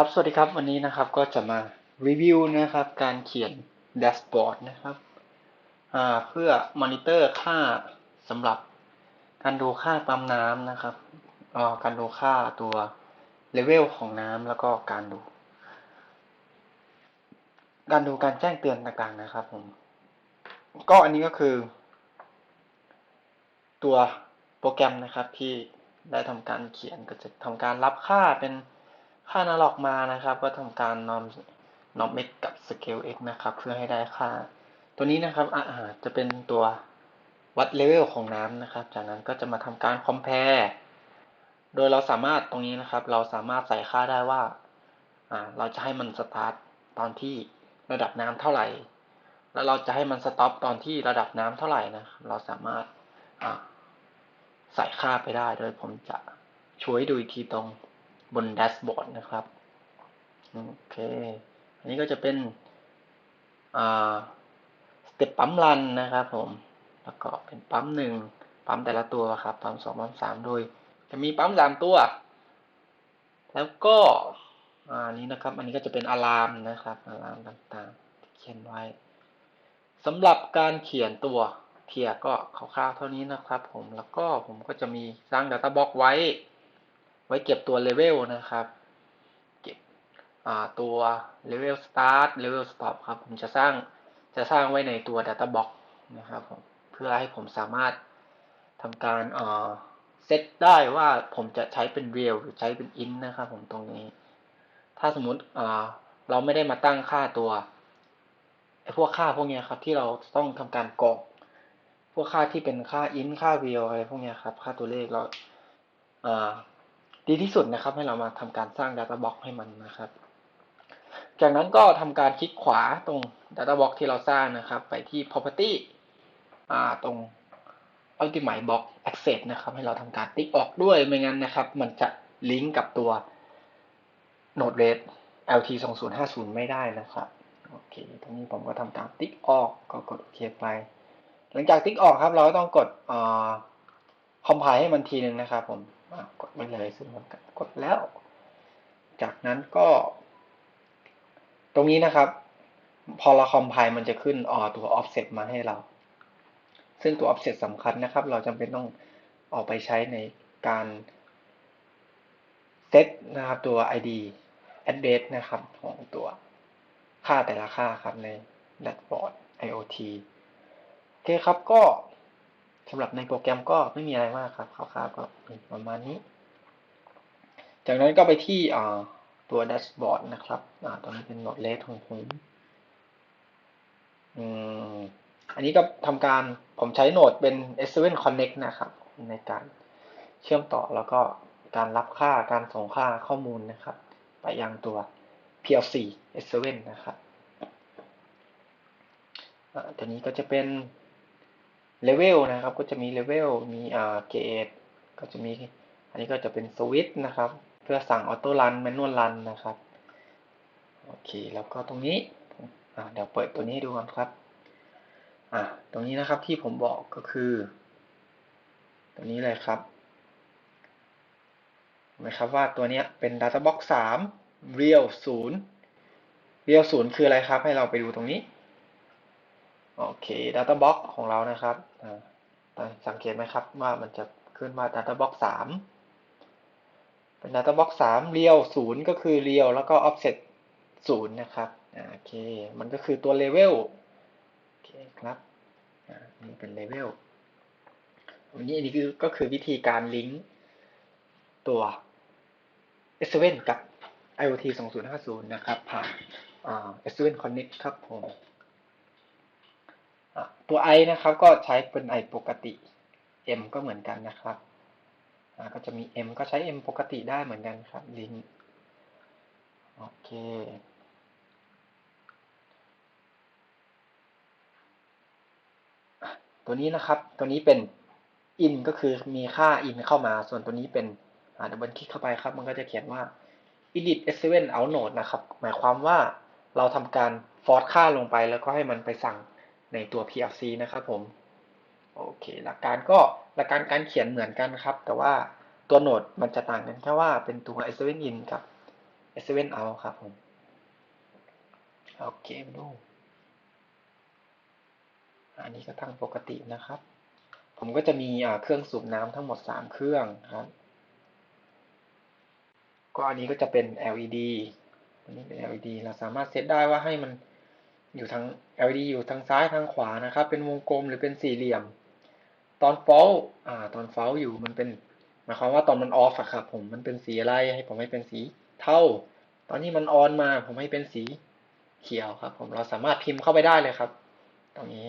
ครับ สวัสดีครับวันนี้นะครับก็จะมารีวิวนะครับ การเขียนแดชบอร์ดนะครับเพื่อมอนิเตอร์ค่าสำหรับการดูค่าปั๊มน้ำนะครับการดูค่าตัวเลเวลของน้ำแล้วก็การดู การดูการแจ้งเตือนต่างๆนะครับผมก็อันนี้ก็คือ ตัวโปรแกรมนะครับที่ได้ทำการเขียนก็จะทำการรับค่าเป็น ค่านาล็อกมานะครับ ก็ทำการนอมนอม x กับ scale x นะครับ เพื่อให้ได้ค่า ตัวนี้นะครับอาอาจะเป็นตัววัดเลเวลของน้ำนะครับ จากนั้นก็จะมาทำการ compare โดยเราสามารถตรงนี้นะครับ เราสามารถใส่ค่าได้ว่าอ่าเราจะให้มันสตาร์ทตอนที่ระดับน้ำเท่าไหร่ แล้วเราจะให้มันสต็อปตอนที่ระดับน้ำเท่าไหร่นะ เราสามารถอ่าใส่ค่าไปได้ โดยผมจะช่วยดูอีกทีตรง บนแดชบอร์ดนะครับ โอเค อันนี้ก็จะเป็นอ่าสเต็ปปั๊มรันนะครับผมแล้วก็เป็นปั๊มหนึ่งปั๊มแต่ละตัวครับ ปั๊มสองปั๊มสามโดย จะมีปั๊มสามตัว แล้วก็อ่านี้นะครับ อันนี้ก็จะเป็นอะลามนะครับอะลามต่างๆที่เขียนไว้สำหรับการเขียนตัวเทียก็คร่าวๆเท่านี้นะครับ ผมแล้วก็ผมก็จะมีสร้าง Data Box ไว้ ไว้เก็บตัวเลเวลนะครับ เก็บตัว level start level stop ครับ ผมจะสร้างจะสร้างไว้ในตัว Data Box นะครับผมเพื่อให้ผมสามารถทำการเซตได้ว่าผมจะใช้เป็น real หรือใช้เป็น int นะครับผมตรงนี้ ถ้าสมมุติเราไม่ได้มาตั้งค่าตัวไอ้พวกค่าพวกนี้ครับที่เราต้องทำการกรอกพวกค่าที่เป็นค่า int ค่า real อะไรพวกนี้ครับค่าตัวเลขเรา ดีที่สุดนะครับ ให้เรามาทำการสร้าง Data Box ให้มันนะครับ จากนั้นก็ทำการคลิกขวาตรง Data Box ที่เราสร้างนะครับ ไปที่ Property อ่าตรง Ultimate Box Access นะครับ ให้เราทำการติ๊กออกด้วยไม่งั้นนะครับ มันจะลิงก์กับตัว Node RED LT 2050ไม่ได้นะครับโอเคตรงนี้ผมก็ทำการติ๊กออกก็กดโอเคไป หลังจากติ๊กออกครับ เราก็ต้องกดอ่าคอมไพล์ให้มันทีหนึ่งนะครับผม กดไปเลยซึ่งผมกดแล้ว จากนั้นก็ ตรงนี้นะครับ พอเราคอมไพล์มันจะขึ้นออตัว offset มาให้เรา ซึ่งตัว offset สำคัญนะครับ เราจำเป็นต้องออกไปใช้ในการเซตนะครับตัว id address นะครับของตัวค่าแต่ละค่าครับใน dashboard IoT โอเคครับก็ สำหรับในโปรแกรมก็ไม่มีอะไรมากครับคร่าวๆก็ประมาณนี้ จากนั้นก็ไปที่ตัวแดชบอร์ดนะครับตรงนี้เป็นโนดเลสของผมอันนี้ก็ทำการผมใช้โนดเป็น S7 Connect นะครับ ในการเชื่อมต่อแล้วก็การรับค่าการส่งค่าข้อมูลนะครับ ไปยังตัว PLC S7 นะครับตัวนี้ก็จะเป็น เลเวลนะครับ ก็จะมีเลเวลมีอ่าเกตก็จะมีอันนี้ก็จะเป็นสวิตช์นะครับ เพื่อสั่งออโต้รันแมนนวลรันนะครับโอเคแล้วก็ตรงนี้อ่าเดี๋ยวเปิดตัวนี้ดูก่อนครับอ่าตรงนี้นะครับที่ผมบอกก็คือ ตรงนี้เลยครับเห็นะครับว่าตัวนี้เป็น Data Box 3 Real 0 Real 0 คืออะไรครับ ให้เราไปดูตรงนี้ โอเค Data Box ของเรานะครับสังเกตไหมครับว่ามันจะขึ้นมา Data Box 3 เป็น Data Box 3 Real 0ก็คือ Real แล้วก็ Offset 0นะครับโอเค มันก็คือตัว Level โอเคครับนี่เป็น Level อันนี้อันนี้ก็คือวิธีการลิงก์ตัว S7 กับ IoT 2050 นะครับ ผ่าน S7 Connect ครับผม ตัว i นะครับก็ใช้เป็น i ปกติ m ก็เหมือนกันนะครับ ก็จะมี m ก็ใช้ m ปกติได้เหมือนกันครับลิงก์โอเคตัวนี้นะครับตัวนี้เป็น in ก็คือมีค่า in เข้ามา ส่วนตัวนี้เป็นดับเบิลคลิกเข้าไปครับ มันก็จะเขียนว่า edit s7 out node นะครับ หมายความว่าเราทำการฟอร์สค่าลงไปแล้วก็ให้มันไปสั่ง ในตัว PLC นะครับผมโอเคหลักการก็หลักการการเขียนเหมือนกันครับ แต่ว่าตัวโหนดมันจะต่างกันแค่ว่าเป็นตัว S7 in กับ S7 เอาครับผมโอเคมาดูอันนี้ก็ตั้งปกตินะครับ ผมก็จะมีเครื่องสูบน้ำทั้งหมดสามเครื่องครับก็อันนี้ก็จะเป็น LED อันนี้เป็น LED เราสามารถเซตได้ว่าให้มัน อยู่ทาง LED อยู่ทางซ้ายทางขวานะครับ เป็นวงกลมหรือเป็นสี่เหลี่ยม ตอน fall อ่า ตอน fall อยู่มันเป็นหมายความว่าตอนมัน off อะครับผมมันเป็นสีอะไรให้ผมให้เป็นสีเทาตอนที่มัน on มาผมให้เป็นสีเขียวครับ ผมเราสามารถพิมพ์เข้าไปได้เลยครับ ตรงนี้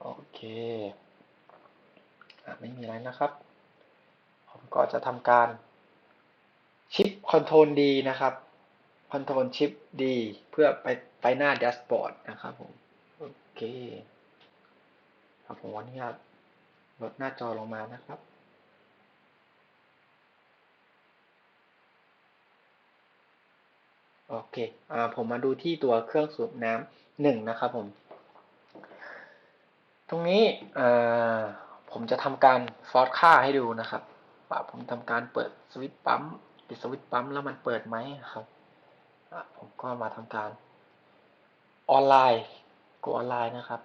โอเคอะไม่มีอะไรนะครับ ผมก็จะทำการชิปคอนโทรลดีนะครับคอนโทรลชิปดีเพื่อไป ไปหน้าแดชบอร์ดนะครับผม โอเคครับผมวันนี้ลดหน้าจอลงมานะครับโอเค อ่า ผมมาดูที่ตัวเครื่องสูบน้ำหนึ่งนะครับผม ตรงนี้อ่าผมจะทำการฟอร์สค่าให้ดูนะครับว่าผมทำการเปิดสวิตช์ปั๊มปิดสวิตช์ปั๊มแล้วมันเปิดไหมครับอะผมก็มาทำการ ออนไลน์กดออนไลน์นะครับ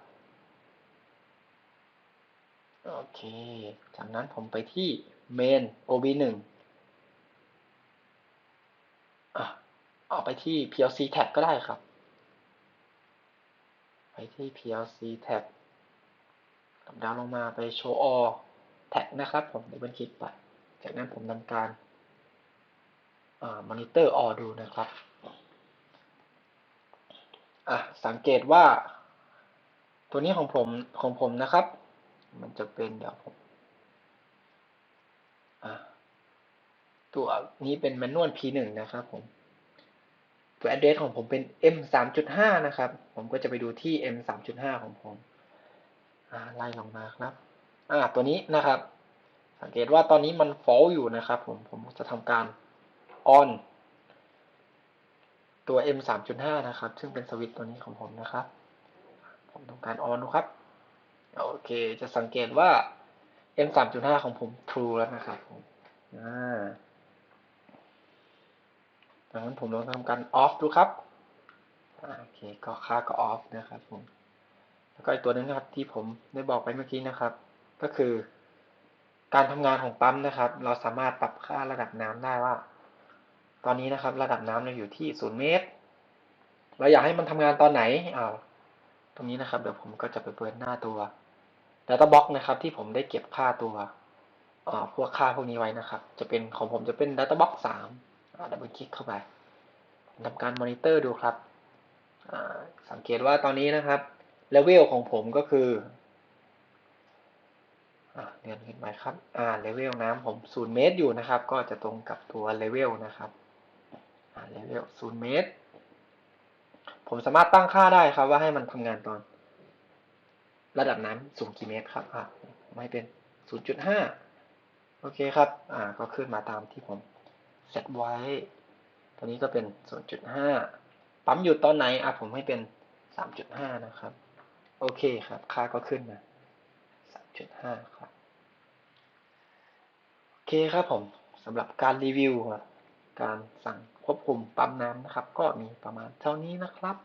โอเค จากนั้นผมไปที่ main ob1 อะเอาไปที่ plc tab ก็ได้ครับ ไปที่ plc tab ดาวลงมาไป show all tag นะครับ ผมเดับเบิลคลิกไป จากนั้นผมทำการอ่า monitor all ดูนะครับ อะสังเกตว่า ตัวนี้ของผมของผมนะครับ มันจะเป็นเดี๋ยวผมอะตัวนี้เป็น manual p1 นะครับผม ตัว address ของผมเป็น m 3.5 นะครับ ผมก็จะไปดูที่ m 3.5 ของผมอ่าไล่ลงมาครับ อ่า ตัวนี้นะครับ สังเกตว่าตอนนี้มัน false อยู่นะครับผม ผมจะทำการ on ตัว m 3.5 นะครับ ซึ่งเป็นสวิตตัวนี้ของผมนะครับ ผมทำการ on ดูครับ โอเค จะสังเกตว่า m 3.5 ของผม true แล้วนะครับผมอ่าดังนั้นผมลองทำการ off ดูครับ โอเค ก็ค่าก็ off นะครับผม แล้วก็อีกตัวนึงนะครับที่ผมได้บอกไปเมื่อกี้นะครับ ก็คือ การทำงานของปั๊มนะครับ เราสามารถปรับค่าระดับน้ำได้ว่า ตอนนี้นะครับ ระดับน้ำเราอยู่ที่ศูนย์เมตร เราอยากให้มันทำงานตอนไหนอ่าตรงนี้นะครับเดี๋ยวผมก็จะไปเปิดหน้าตัว Data Box นะครับ ที่ผมได้เก็บค่าตัวอ่าพวกค่าพวกนี้ไว้นะครับ จะเป็นของผมจะเป็น Data Box 3อ่าดับเบิลคลิกเข้าไปทำการมอนิเตอร์ดูครับอ่าสังเกตว่าตอนนี้นะครับเลเวลของผมก็คืออ่าเรียนขึ้นไปครับ อ่าเลเวลน้ำผมศูนย์เมตรอยู่นะครับ ก็จะตรงกับตัวเลเวลนะครับ เลเวลศูนย์เมตร ผมสามารถตั้งค่าได้ครับว่าให้มันทำงานตอน ระดับน้ำสูงกี่เมตรครับอ่าไม่เป็นศูนย์จุดห้าโอเคครับ อ่า ก็ขึ้นมาตามที่ผมเซตไว้ ตัวนี้ก็เป็นศูนย์จุดห้าปั๊มอยู่ตอนไหน อะ ผมให้เป็นสามจุดห้านะครับ โอเคครับ ค่าก็ขึ้นมาสามจุดห้าครับ โอเคครับผมสำหรับการรีวิว การสั่ง ควบคุมปั๊มน้ำนะครับ ก็มีประมาณเท่านี้นะครับ